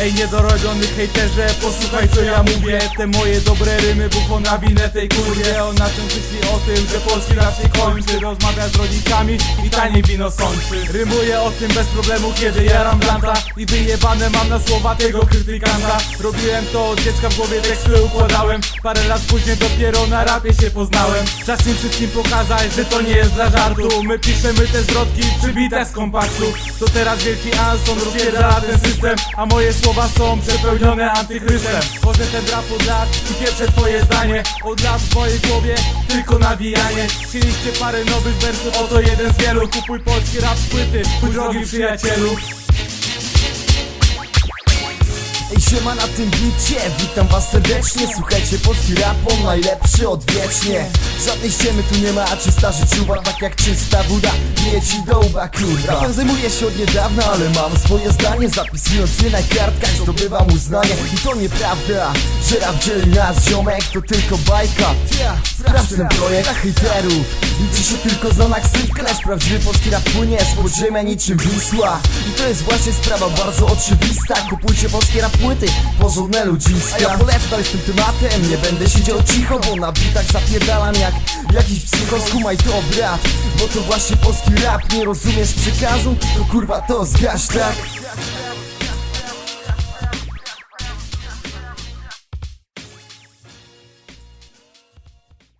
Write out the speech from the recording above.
Ej niedorobiony hejterze, posłuchaj co ja mówię. Te moje dobre rymy buchą na winę tej kurwie. Ona czym myśli o tym, że polski rap się kończy. Rozmawia z rodzicami i taniej wino sączy. Rymuję o tym bez problemu, kiedy jaram blanta. I wyjebane mam na słowa tego krytykanta. Robiłem to od dziecka w głowie teksty układałem. Parę lat później dopiero na rapie się poznałem. Czas im wszystkim pokazać, że to nie jest dla żartu. My piszemy te zwrotki przybite z kompaktu. To teraz wielki Anson rozpierdala ten system A moje słowa są przepełnione antychrystem Tworzę ten rap od lat i pierwsze twoje zdanie. Od lat w mojej głowie tylko nawijanie. Chcieliście parę nowych wersów, oto jeden z wielu. Kupuj polski rap płyty, mój drogi przyjacielu siema na tym bicie, witam was serdecznie. Słuchajcie, polski rap on najlepszy odwiecznie Żadnej ściemy tu nie ma, a czysta życiowa Tak jak czysta woda, bije ci do łba kurwa. Rapem zajmuję się od niedawna, ale mam swoje zdanie. Zapisując je na kartkach, zdobywam uznanie. I to nieprawda, że rap dzieli nas ziomek. To tylko bajka, sprawdź ten projekt hejterów. Liczy się tylko za naksywkę, lecz prawdziwy polski rap płynie z podziemia niczym Wisła. I to jest właśnie sprawa bardzo oczywista. Kupujcie polskie rap płyty, porządne ludziska. A ja polecę dalej z tym tematem, nie będę siedział cicho Bo na bitach zapierdalam jak jakiś psycho Skumaj to brat, bo to właśnie polski rap. Nie rozumiesz przekazu, to kurwa to zgaś tak